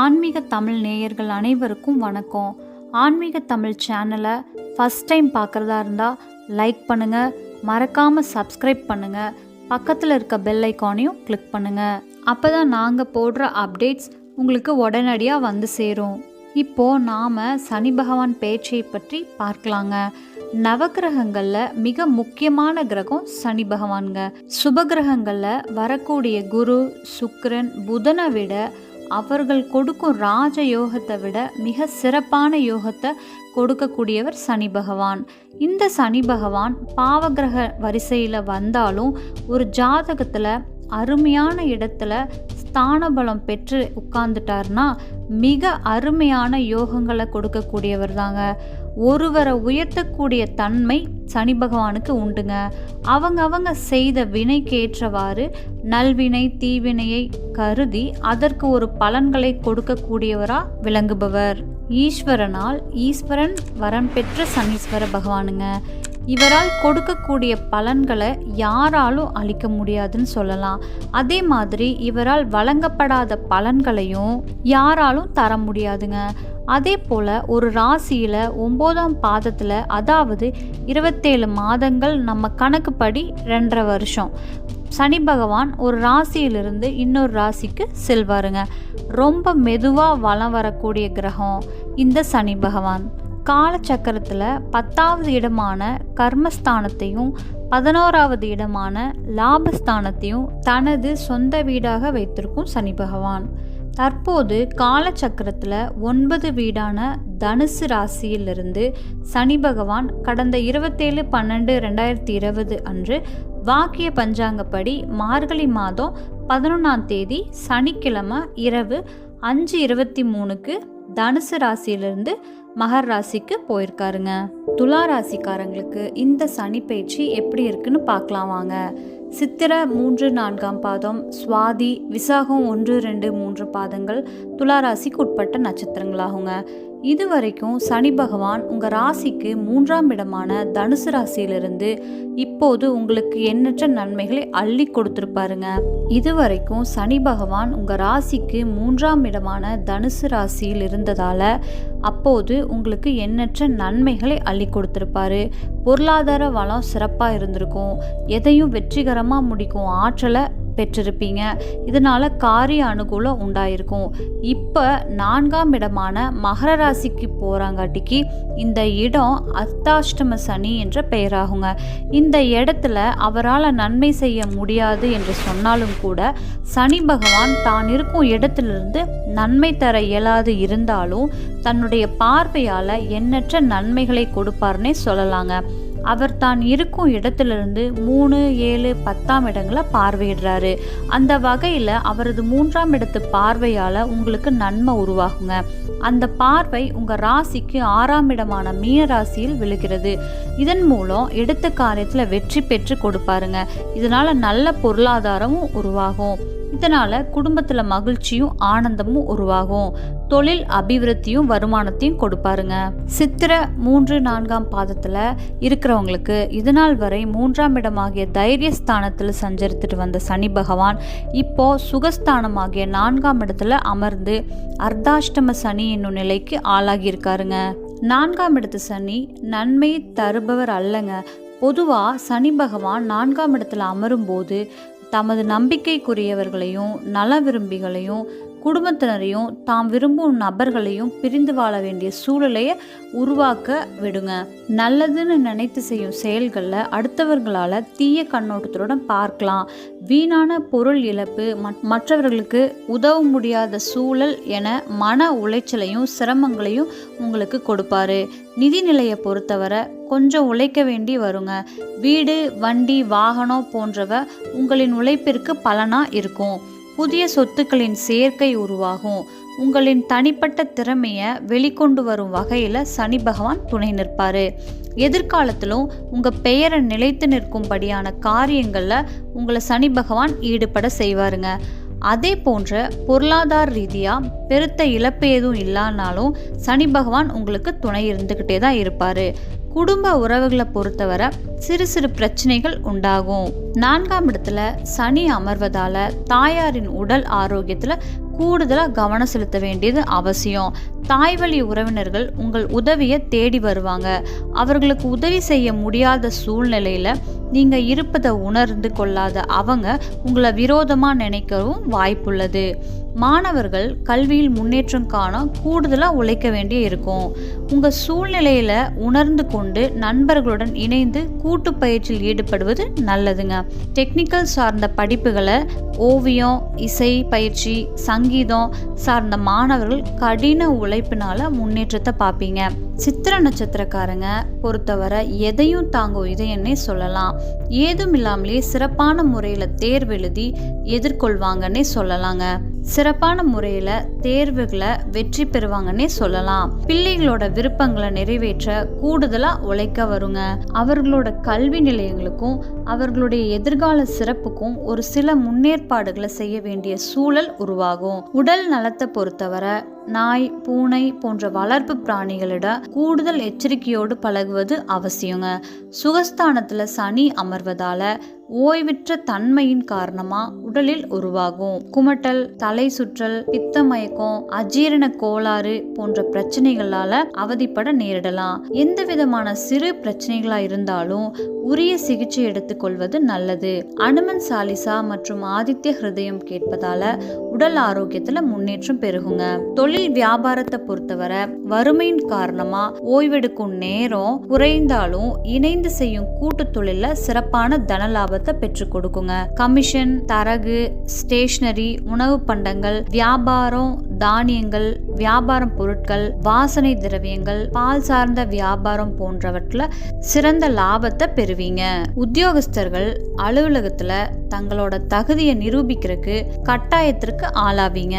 ஆன்மீக தமிழ் நேயர்கள் அனைவருக்கும் வணக்கம். ஆன்மீக தமிழ் சேனலை ஃபஸ்ட் டைம் பார்க்குறதா இருந்தால் லைக் பண்ணுங்கள் மறக்காமல் சப்ஸ்கிரைப் பண்ணுங்கள் பக்கத்தில் இருக்க பெல் ஐக்கானையும் கிளிக் பண்ணுங்கள் அப்போ தான் நாங்கள் போடுற அப்டேட்ஸ் உங்களுக்கு உடனடியாக வந்து சேரும். இப்போது நாம் சனி பகவான் பேச்சை பற்றி பார்க்கலாங்க. நவகிரகங்களில் மிக முக்கியமான கிரகம் சனி பகவான்ங்க. சுபகிரகங்களில் வரக்கூடிய குரு சுக்கிரன் புதனை விட அவர்கள் கொடுக்கும் ராஜ யோகத்தை விட மிக சிறப்பான யோகத்தை கொடுக்கக்கூடியவர் சனி பகவான். இந்த சனி பகவான் பாவகிரக வரிசையில் வந்தாலும் ஒரு ஜாதகத்தில் அருமையான இடத்துல ஸ்தான பலம் பெற்று உட்கார்ந்துட்டார்னா மிக அருமையான யோகங்களை கொடுக்கக்கூடியவர் தாங்க. ஒருவரை உயர்த்தக்கூடிய தன்மை சனி பகவானுக்கு உண்டுங்க. அவங்க அவங்க செய்த வினைக்கு ஏற்றவாறு நல்வினை தீவினையை கருதி அதற்கு ஒரு பலன்களை கொடுக்கக்கூடியவரா விளங்குபவர். ஈஸ்வரனால் ஈஸ்வரன் வரம் பெற்ற சனீஸ்வர பகவானுங்க. இவரால் கொடுக்கக்கூடிய பலன்களை யாராலும் அளிக்க முடியாதுன்னு சொல்லலாம். அதே மாதிரி இவரால் வழங்கப்படாத பலன்களையும் யாராலும் தர முடியாதுங்க. அதே போல் ஒரு ராசியில் ஒம்போதாம் பாதத்தில் அதாவது இருபத்தேழு மாதங்கள் நம்ம கணக்குப்படி ரெண்டரை வருஷம். சனி பகவான் ஒரு ராசியிலிருந்து இன்னொரு ராசிக்கு செல்வாருங்க. ரொம்ப மெதுவாக வலம் வரக்கூடிய கிரகம் இந்த சனி பகவான். காலச்சக்கரத்தில் பத்தாவது இடமான கர்மஸ்தானத்தையும் பதினோராவது இடமான லாபஸ்தானத்தையும் தனது சொந்த வீடாக வைத்திருக்கும் சனி பகவான். தற்போது காலச்சக்கரத்தில் ஒன்பது வீடான தனுசு ராசியிலிருந்து சனி பகவான் கடந்த இருபத்தேழு பன்னெண்டு ரெண்டாயிரத்தி இருபது அன்று வாக்கிய பஞ்சாங்கப்படி மார்கழி மாதம் பதினொன்றாம் தேதி சனிக்கிழமை இரவு அஞ்சு இருபத்தி மூணுக்கு தனுசு ராசியிலிருந்து மகர் ராசிக்கு போயிருக்காருங்க. துலா ராசிக்காரங்களுக்கு இந்த சனி பயிற்சி எப்படி இருக்குன்னு பார்க்கலாம் வாங்க. சித்திர மூன்று நான்காம் பாதம் சுவாதி விசாகம் ஒன்று ரெண்டு மூன்று பாதங்கள் துலா ராசிக்கு உட்பட்ட நட்சத்திரங்களாகுங்க. இது வரைக்கும் சனி பகவான் உங்கள் ராசிக்கு மூன்றாம் இடமான தனுசு ராசியிலிருந்து இப்போது உங்களுக்கு எண்ணற்ற நன்மைகளை அள்ளி கொடுத்துருப்பாருங்க. இது வரைக்கும் சனி பகவான் உங்கள் ராசிக்கு மூன்றாம் இடமான தனுசு ராசியில் இருந்ததால் அப்போது உங்களுக்கு எண்ணற்ற நன்மைகளை அள்ளி கொடுத்துருப்பாரு. பொருளாதார வளம் சிறப்பாக இருந்திருக்கும். எதையும் வெற்றிகரமாக முடிக்கும் ஆற்றலை பெற்றிருப்பீங்க. இதனால் காரிய அனுகூலம் உண்டாயிருக்கும். இப்போ நான்காம் இடமான மகர ராசிக்கு போகிறாங்காட்டிக்கு இந்த இடம் அர்த்தாஷ்டம சனி என்ற பெயராகுங்க. இந்த இடத்துல அவரால் நன்மை செய்ய முடியாது என்று சொன்னாலும் கூட சனி பகவான் தான் இருக்கும் இடத்திலிருந்து நன்மை தர இயலாது இருந்தாலும் தன்னுடைய பார்வையால் எண்ணற்ற நன்மைகளை கொடுப்பார்னே சொல்லலாங்க. அவர் தான் இருக்கும் இடத்திலிருந்து மூணு ஏழு பத்தாம் இடங்களை பார்வையிடுறாரு. அந்த வகையில் அவரது மூன்றாம் இடத்து பார்வையால் உங்களுக்கு நன்மை உருவாகுங்க. அந்த பார்வை உங்கள் ராசிக்கு ஆறாம் இடமான மீன ராசியில் விழுகிறது. இதன் மூலம் எடுத்த காரியத்தில் வெற்றி பெற்று கொடுப்பாருங்க. இதனால் நல்ல பொருளாதாரமும் உருவாகும். இதனால் குடும்பத்தில் மகிழ்ச்சியும் ஆனந்தமும் உருவாகும். தொழில் அபிவிருத்தியும் வருமானத்தையும் கொடுப்பாருங்க. சித்திர மூன்று நான்காம் பாதத்தில் இருக்கிறவங்களுக்கு இதனால் வரை மூன்றாம் இடமாகிய தைரியஸ்தானத்தில் சஞ்சரித்துட்டு வந்த சனி பகவான் இப்போ சுகஸ்தானமாகிய நான்காம் இடத்துல அமர்ந்து அர்த்தாஷ்டம சனி என்னும் நிலைக்கு ஆளாகியிருக்காருங்க. நான்காம் இடத்து சனி நன்மை தருபவர் அல்லங்க. பொதுவாக சனி பகவான் நான்காம் இடத்துல அமரும்போது தமது நம்பிக்கைக்குரியவர்களையும் நல விரும்பிகளையும் குடும்பத்தினரையும் தாம் விரும்பும் நபர்களையும் பிரிந்து வாழ வேண்டிய சூழலையை உருவாக்க விடுங்க. நல்லதுன்னு நினைத்து செய்யும் செயல்களில் அடுத்தவர்களால் தீய கண்ணோட்டத்துடன் பார்க்கலாம். வீணான பொருள் இழப்பு மற்றவர்களுக்கு உதவ முடியாத சூழல் என மன உளைச்சலையும் சிரமங்களையும் உங்களுக்கு கொடுப்பாரு. நிதி நிலையை பொறுத்தவரை கொஞ்சம் உழைக்க வேண்டி வருங்க. வீடு வண்டி வாகனம் போன்றவை உங்களின் உழைப்பிற்கு பலனாக இருக்கும். புதிய சொத்துக்களின் சேர்க்கை உருவாகும். உங்களின் தனிப்பட்ட திறமையை வெளிக்கொண்டு வரும் வகையில் சனி பகவான் துணை நிற்பார். எதிர்காலத்திலும் உங்கள் பெயரை நிலைத்து நிற்கும்படியான காரியங்களில் உங்களை சனி பகவான் ஈடுபட செய்வாருங்க. அதே போன்ற பொருளாதார ரீதியாக பெருத்த இழப்பு எதுவும் இல்லானாலும் சனி பகவான் உங்களுக்கு துணை இருந்துக்கிட்டே தான் இருப்பார். குடும்ப உறவுகளை பொறுத்தவரை சிறு சிறு பிரச்சனைகள் உண்டாகும். நான்காம் இடத்துல சனி அமர்வதால தாயாரின் உடல் ஆரோக்கியத்தில் கூடுதலாக கவனம் செலுத்த வேண்டியது அவசியம். தாய்வழி உறவினர்கள் உங்கள் உதவியை தேடி வருவாங்க. அவர்களுக்கு உதவி செய்ய முடியாத சூழ்நிலையில் நீங்கள் இருப்பதை உணர்ந்து கொள்ளாத அவங்க உங்களை விரோதமாக நினைக்கவும் வாய்ப்புள்ளது. மாணவர்கள் கல்வியில் முன்னேற்றம் காண கூடுதலாக உழைக்க வேண்டிய இருக்கும். உங்கள் சூழ்நிலையில் உணர்ந்து கொண்டு நண்பர்களுடன் இணைந்து கூட்டு பயிற்சியில் ஈடுபடுவது நல்லதுங்க. டெக்னிக்கல் சார்ந்த படிப்புகளை ஓவியம் இசை பயிற்சி சங்கீதம் சார்ந்த மாணவர்கள் கடின உழைப்பினால முன்னேற்றத்தை பார்ப்பீங்க. சித்திர நட்சத்திரக்காரங்க பொறுத்தவரை எதையும் தாங்கும் இதயன்னே சொல்லலாம். ஏதும் இல்லாமலே சிறப்பான முறையில் தேர்வெழுதி எதிர்கொள்வாங்கன்னே சொல்லலாங்க. சிறப்பான முறையில் தேர்வுகளை வெற்றி பெறுவாங்கன்னே சொல்லலாம். பிள்ளைகளோட விருப்பங்களை நிறைவேற்ற கூடுதலாக உழைக்க வருங்க. அவர்களோட கல்வி நிலையங்களுக்கும் அவர்களுடைய எதிர்கால சிறப்புக்கும் ஒரு சில முன்னேற்பாடுகளை செய்ய வேண்டிய சூழல் உருவாகும். உடல் நலத்தை பொறுத்தவரை நாய் பூனை போன்ற வளர்ப்பு பிராணிகளிடம் கூடுதல் எச்சரிக்கையோடு பழகுவது அவசியங்க. சுகஸ்தானத்தில் சனி அமர்வதால ஓய்வற்ற தன்மையின் காரணமா உடலில் உருவாகும். குமட்டல் தலை சுற்றல் பித்த மயக்கம் அஜீரண கோளாறு போன்ற பிரச்சனைகளால அவதிப்பட நேரிடலாம். எந்த விதமான சிறு பிரச்சனைகளா இருந்தாலும் உரிய சிகிச்சை எடுத்துக்கொள்வது நல்லது. அனுமன் சாலிசா மற்றும் ஆதித்ய ஹிருதயம் கேட்பதால உடல் ஆரோக்கியத்துல முன்னேற்றம் பெருகுங்க. தொழில் வியாபாரத்தை பொறுத்தவரை வறுமையின் காரணமா ஓய்வெடுக்கும் நேரம் குறைந்தாலும் இணைந்து செய்யும் கூட்டு தொழில சிறப்பான தன லாபத்தை பெற்றுக் கொடுக்குங்க. கமிஷன் தரகு ஸ்டேஷனரி உணவு பண்டங்கள் வியாபாரம் தானியங்கள் வியாபாரம் பொருட்கள் வாசனை திரவியங்கள் பால் சார்ந்த வியாபாரம் போன்றவற்றில் சிறந்த லாபத்தை பெறுவீங்க. உத்தியோகஸ்தர்கள் அலுவலகத்துல தங்களோட தகுதியை நிரூபிக்கிறதுக்கு கட்டாயத்திற்கு ஆளாவீங்க.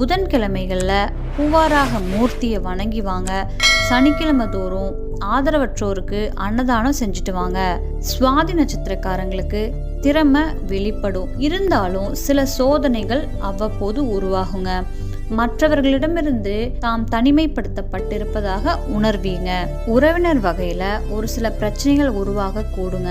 புதன்கிழமைகளில் பூவாராக மூர்த்தியை வணங்கி வாங்க சனிக்கிழமை தோறும் ஆதரவற்றோருக்கு அன்னதானம் செஞ்சுட்டு வாங்க. சுவாதி நட்சத்திரக்காரங்களுக்கு திறமை வெளிப்படும். இருந்தாலும் சில சோதனைகள் அவ்வப்போது உருவாகுங்க. மற்றவர்களிடமிருந்து தாம் தனிமைப்படுத்தப்பட்டிருப்பதாக உணர்வீங்க. உறவினர் வகையில ஒரு சில பிரச்சனைகள் உருவாக கூடுங்க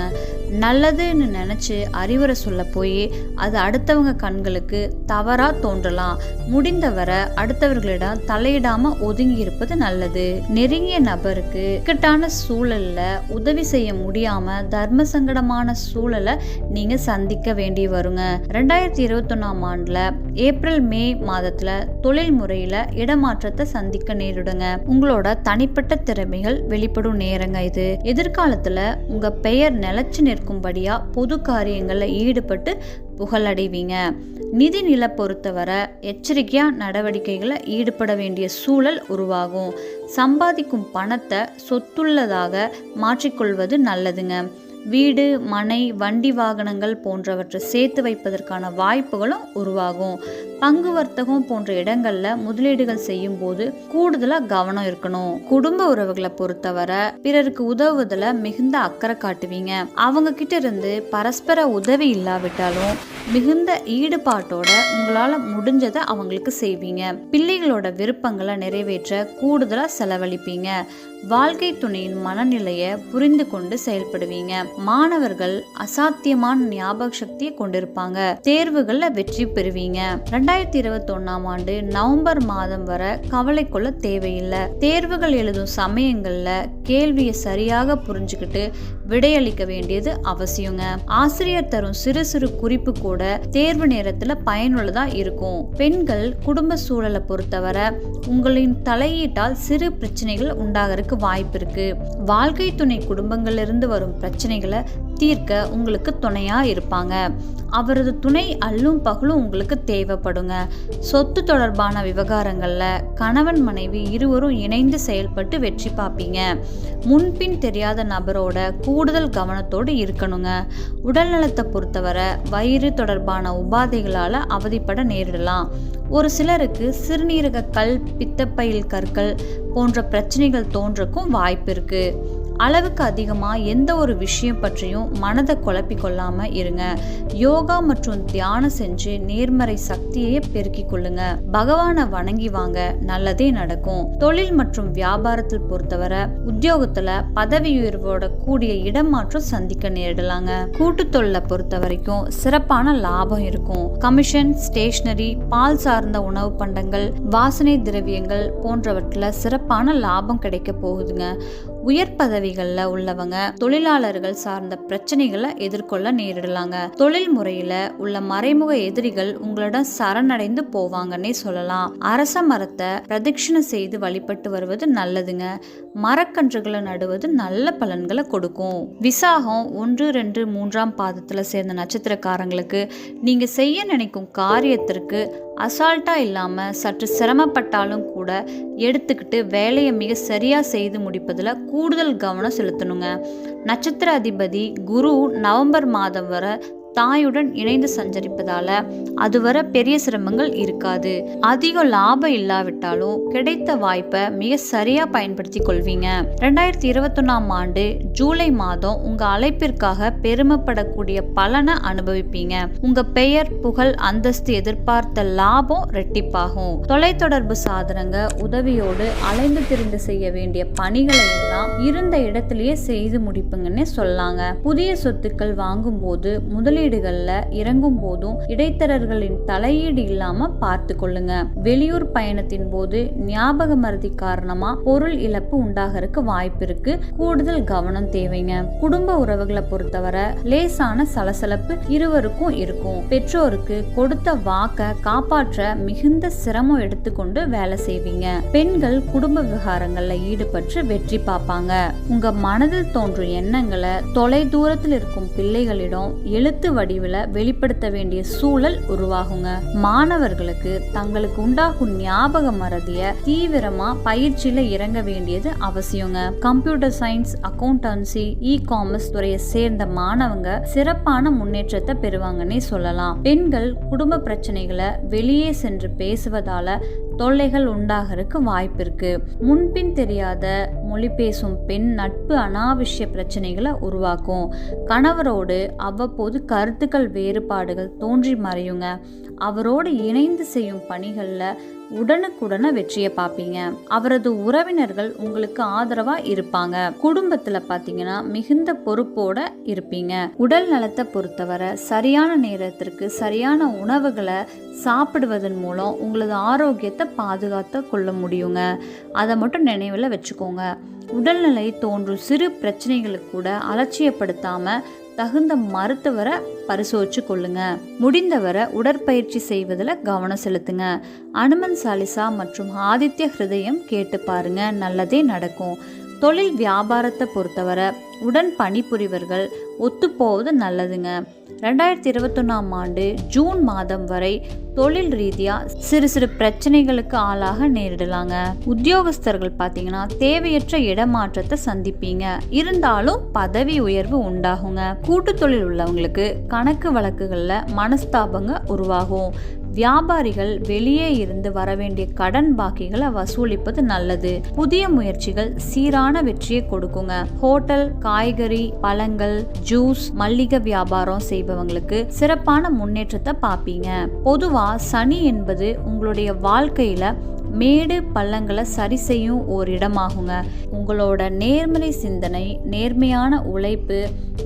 நல்லதுன்னு நினச்சி அறிவுரை சொல்ல போய் அது அடுத்தவங்க கண்களுக்கு தவறாக தோன்றலாம். முடிந்தவரை அடுத்தவர்களிடம் தலையிடாமல் ஒதுங்கி இருப்பது நல்லது. நெருங்கிய நபருக்கு இக்கட்டான சூழலில் உதவி செய்ய முடியாமல் தர்ம சங்கடமான சூழலை நீங்கள் சந்திக்க வேண்டி வருங்க. ரெண்டாயிரத்தி இருபத்தொன்னாம் ஆண்டில் ஏப்ரல் மே மாதத்தில் தொழில் முறையில் இடமாற்றத்தை சந்திக்க நேரிடுங்க. உங்களோட தனிப்பட்ட திறமைகள் வெளிப்படும் நேரங்க இது. எதிர்காலத்தில் உங்கள் பெயர் நிலைச்சு நிற்கும்படியா பொது காரியங்களில் ஈடுபட்டு புகழடைவீங்க. நிதி நில பொறுத்தவரை எச்சரிக்கையா நடவடிக்கைகளை ஈடுபட வேண்டிய சூழல் உருவாகும். சம்பாதிக்கும் பணத்தை சொத்துள்ளதாக மாற்றிக்கொள்வது நல்லதுங்க. வீடு மனை வண்டி வாகனங்கள் போன்றவற்றை சேர்த்து வைப்பதற்கான வாய்ப்புகளும் உருவாகும். பங்கு வர்த்தகம் போன்ற இடங்கள்ல முதலீடுகள் செய்யும் போது கூடுதலா கவனம் இருக்கணும். குடும்ப உறவுகளை பொறுத்தவரை பிறருக்கு உதவுவதில் மிகுந்த அக்கறை காட்டுவீங்க. அவங்க கிட்ட இருந்து பரஸ்பர உதவி இல்லாவிட்டாலும் மிகுந்த ஈடுபாட்டோட உங்களால முடிஞ்சதை அவங்களுக்கு செய்வீங்க. பிள்ளைகளோட விருப்பங்களை நிறைவேற்ற கூடுதலா செலவழிப்பீங்க. வாழ்க்கை துணையின் மனநிலையை புரிந்து கொண்டு செயல்படுவீங்க. மாணவர்கள் அசாத்தியமான ஞாபக சக்தியை கொண்டிருப்பாங்க. தேர்வுகள்ல வெற்றி பெறுவீங்க. ரெண்டாயிரத்தி இருபத்தி ஒன்னாம் ஆண்டு நவம்பர் மாதம் வரை கவலை கொள்ள தேவையில்லை. தேர்வுகள் எழுதும் சமயங்கள்ல கேள்வியை சரியாக புரிஞ்சுக்கிட்டு விடையளிக்க வேண்டியது அவசியங்க. ஆசிரியர் தரும் சிறு சிறு குறிப்பு கூட தேர்வு நேரத்துல பயனுள்ளதா இருக்கும். பெண்கள் குடும்ப சூழலை பொறுத்தவரை உங்களின் தலையீட்டால் சிறு பிரச்சனைகள் உண்டாகிறதுக்கு வாய்ப்பு இருக்கு. வாழ்க்கை துணை குடும்பங்களிலிருந்து வரும் பிரச்சனைகளை தீர்க்க உங்களுக்கு துணையா இருப்பாங்க. அவரது துணை அல்லும் பகலும் உங்களுக்கு தேவைப்படுங்க. சொத்து தொடர்பான விவகாரங்களில் கணவன் மனைவி இருவரும் இணைந்து செயல்பட்டு வெற்றி பார்ப்பீங்க முன்பின் தெரியாத நபரோட கூடுதல் கவனத்தோடு இருக்கணுங்க. உடல்நலத்தை பொறுத்தவரை வயிறு தொடர்பான உபாதைகளால் அவதிப்பட நேரிடலாம். ஒரு சிலருக்கு சிறுநீரக கல் பித்தப்பையில் கற்கள் போன்ற பிரச்சனைகள் தோன்றக்கும் வாய்ப்பு இருக்கு. அளவுக்கு அதிகமாக எந்த ஒரு விஷயம் பற்றியும் மனதை குழப்பி கொள்ளாமல் இருங்க. யோகா மற்றும் தியானம் செஞ்சு நேர்மறை சக்தியை பெருக்கிக் கொள்ளுங்க. பகவானை வணங்கி வாங்க நல்லதே நடக்கும். தொழில் மற்றும் வியாபாரத்தில் பொறுத்தவரை உத்தியோகத்துல பதவி உயர்வோட கூடிய இடமாற்றம் சந்திக்க நேரிடலாங்க. கூட்டு தொழிலை பொறுத்த வரைக்கும் சிறப்பான லாபம் இருக்கும். கமிஷன் ஸ்டேஷனரி பால் சார்ந்த உணவு பண்டங்கள் வாசனை திரவியங்கள் போன்றவற்றில் சிறப்பான லாபம் கிடைக்க போகுதுங்க. உயர் பதவிகளில் உள்ளவங்க தொழிலாளர்கள் சார்ந்த பிரச்சனைகளை எதிர்கொள்ள நேரிடலாங்க. தொழில் முறையில உள்ள மறைமுக எதிரிகள் உங்களிடம் சரணடைந்து போவாங்கன்னே சொல்லலாம். அரச மரத்தை பிரதட்சிணை செய்து வழிபட்டு வருவது நல்லதுங்க. மரக்கன்றுகளை நடுவது நல்ல பலன்களை கொடுக்கும். விசாகம் ஒன்று ரெண்டு மூன்றாம் பாதத்துல சேர்ந்த நட்சத்திரக்காரங்களுக்கு நீங்க செய்ய நினைக்கும் காரியத்திற்கு அசால்ட்டா இல்லாம சற்று சிரமப்பட்டாலும் கூட எடுத்துக்கிட்டு வேலையை மிக சரியா செய்து முடிப்பதுல கூடுதல் கவனம் செலுத்தணுங்க. நட்சத்திர அதிபதி குரு நவம்பர் மாதம் வரை தாயுடன் இணைந்து சஞ்சரிப்பதால அதுவரை பெரிய சிரமங்கள் இருக்காது. அதிக லாபம் இல்லாவிட்டாலும் கிடைத்த வாய்ப்பை மிக சரியா பயன்படுத்தி கொள்வீங்க. ரெண்டாயிரத்தி இருபத்தொன்னாம் ஆண்டு ஜூலை மாதம் உங்க அழைப்பிற்காக பெருமைப்படக்கூடிய பலனை அனுபவிப்பீங்க. உங்க பெயர் புகழ் அந்தஸ்து எதிர்பார்த்த லாபம் ரெட்டிப்பாகும். தொலைத்தொடர்பு சாதனங்க உதவியோடு அலைந்து திரிந்து செய்ய வேண்டிய பணிகளை எல்லாம் இருந்த இடத்திலேயே செய்து முடிப்புங்கன்னே சொல்லாங்க. புதிய சொத்துக்கள் வாங்கும்போது முதலீடுகள்ல இறங்கும் போதும் இடைத்தரர்களின் தலையீடு இல்லாம பார்த்து கொள்ளுங்க. வெளியூர் பயணத்தின் போது ஞாபக மருதி காரணமா பொருள் இழப்பு உண்டாகறதுக்கு வாய்ப்பு இருக்கு. கூடுதல் கவனம் தேவைங்க. குடும்ப உறவுகளை பொறுத்தவரை லேசான சலசலப்பு இருவருக்கும் இருக்கும். பெற்றோருக்கு கொடுத்த வாக்க காப்பாற்ற மிகுந்த சிரமம் எடுத்துக்கொண்டு வேலை செய்வீங்க. பெண்கள் குடும்ப விவகாரங்கள்ல ஈடுபட்டு வெற்றி பார்ப்பாங்க. உங்க மனதில் தோன்றும் எண்ணங்களை தொலை தூரத்தில் இருக்கும் பிள்ளைகளிடம் எழுத்து வடிவில் வெளிப்படுத்த வேண்டிய சூழல் உருவாகுங்க. மாணவர்களுக்கு தங்களுக்கு உண்டாகும் ஞாபக மறதிய தீவிரமா பயிற்சியில இறங்க வேண்டியது அவசியங்க. Computer science accountancy e commerce துறையை சேர்ந்த மாணவங்க சிறப்பான முன்னேற்றத்தை பெறுவாங்கன்னே சொல்லலாம். பெண்கள் குடும்ப பிரச்சனைகளை வெளியே சென்று பேசுவதால தொல்லைகள் உண்டாகிறதுக்கு வாய்ப்பு இருக்கு முன்பின் தெரியாத மொழி பேசும் பெண் நட்பு அனாவசிய பிரச்சனைகளை உருவாக்கும். கணவரோடு அவ்வப்போது கருத்துக்கள் வேறுபாடுகள் தோன்றி மறையுங்க. அவரோடு இணைந்து செய்யும் பணிகளில் உடனுக்குடனே வெற்றியை பார்ப்பீங்க அவரது உறவினர்கள் உங்களுக்கு ஆதரவா இருப்பாங்க. குடும்பத்துல பாத்தீங்கன்னா மிகுந்த பொறுப்போட இருப்பீங்க. உடல் நலத்தை பொறுத்தவரை சரியான நேரத்திற்கு சரியான உணவுகளை சாப்பிடுவதன் மூலம் உங்களது ஆரோக்கியத்தை பாதுகாத்து கொள்ள முடியுங்க. அதை மட்டும் நினைவில் வச்சுக்கோங்க. உடல்நிலை தோன்றும் சிறு பிரச்சனைகளுக்கு கூட அலட்சியப்படுத்தாமல் தகுந்த மருத்துவரை பரிசோதிச்சு கொள்ளுங்க. முடிந்தவரை உடற்பயிற்சி செய்வதில் கவனம் செலுத்துங்க. அனுமன் சாலிசா மற்றும் ஆதித்ய ஹிருதயம் கேட்டு பாருங்க. நல்லதே நடக்கும். தொழில் வியாபாரத்தை பொறுத்தவரை உடன் பணிபுரிவர்கள் ஒத்துப்போவது நல்லதுங்க. ரெண்டாயிரத்தி இருபத்தொன்னாம் ஆண்டு ஜூன் மாதம் வரை தொழில் ரீதியாக சிறு சிறு பிரச்சனைகளுக்கு ஆளாக நேரிடலாங்க. உத்தியோகஸ்தர்கள் பார்த்தீங்கன்னா தேவையற்ற இடமாற்றத்தை சந்திப்பீங்க. இருந்தாலும் பதவி உயர்வு உண்டாகுங்க. கூட்டு தொழில் உள்ளவங்களுக்கு கணக்கு வழக்குகளில் மனஸ்தாபங்க உருவாகும். வியாபாரிகள் வெளியே இருந்து வர வேண்டிய கடன் பாக்கிகளை வசூலிப்பது நல்லது. புதிய முயற்சிகள் சீரான வெற்றியை கொடுக்குங்க. ஹோட்டல் காய்கறி பழங்கள் ஜூஸ் மல்லிகை வியாபாரம் செய்பவங்களுக்கு சிறப்பான முன்னேற்றத்தை பார்ப்பீங்க பொதுவா சனி என்பது உங்களுடைய வாழ்க்கையில மேடு பள்ளங்களை சரி செய்யும் ஓர் இடமாகுங்க. உங்களோட நேர்மறை சிந்தனை நேர்மையான உழைப்பு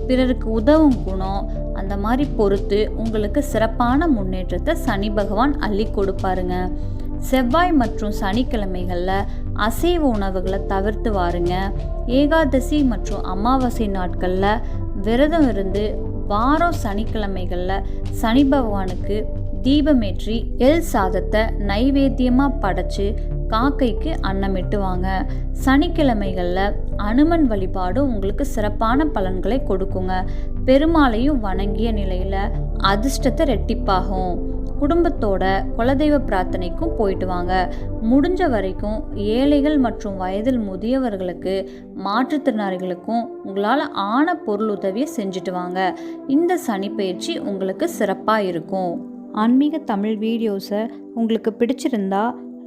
பிறருக்கு உதவும் குணம் அந்த மாதிரி பொறுத்து உங்களுக்கு சிறப்பான முன்னேற்றத்தை சனி பகவான் அள்ளி கொடுப்பாருங்க. செவ்வாய் மற்றும் சனிக்கிழமைகளில் அசைவ உணவுகளை தவிர்த்து வாருங்க. ஏகாதசி மற்றும் அமாவாசை நாட்களில் விரதம் இருந்து வாரம் சனிக்கிழமைகளில் சனி பகவானுக்கு தீபமேற்றி எல் சாதத்தை நைவேத்தியமாக படைச்சு காக்கைக்கு அன்னமிட்டுவாங்க. சனிக்கிழமைகளில் அனுமன் வழிபாடு உங்களுக்கு சிறப்பான பலன்களை கொடுக்குங்க. பெருமாளையும் வணங்கிய நிலையில் அதிர்ஷ்டத்தை ரெட்டிப்பாகும். குடும்பத்தோட குலதெய்வ பிரார்த்தனைக்கும் போயிட்டு வாங்க. முடிஞ்ச வரைக்கும் ஏழைகள் மற்றும் வயதில் முதியவர்களுக்கு மாற்றுத்திறனாளிகளுக்கும் உங்களால் ஆன பொருள் உதவியை செஞ்சுட்டு வாங்க. இந்த சனி பயிற்சி உங்களுக்கு சிறப்பாக இருக்கும். ஆன்மீக தமிழ் வீடியோஸை உங்களுக்கு பிடிச்சிருந்தா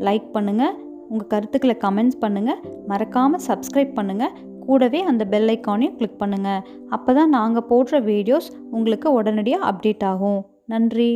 லைக் பண்ணுங்கள் உங்கள் கருத்துக்களை கமெண்ட்ஸ் பண்ணுங்கள் மறக்காமல் சப்ஸ்கிரைப் பண்ணுங்கள் கூடவே அந்த பெல் ஐக்கானையும் கிளிக் பண்ணுங்கள் அப்போ தான் நாங்கள் போடுற வீடியோஸ் உங்களுக்கு உடனடியாக அப்டேட் ஆகும். நன்றி.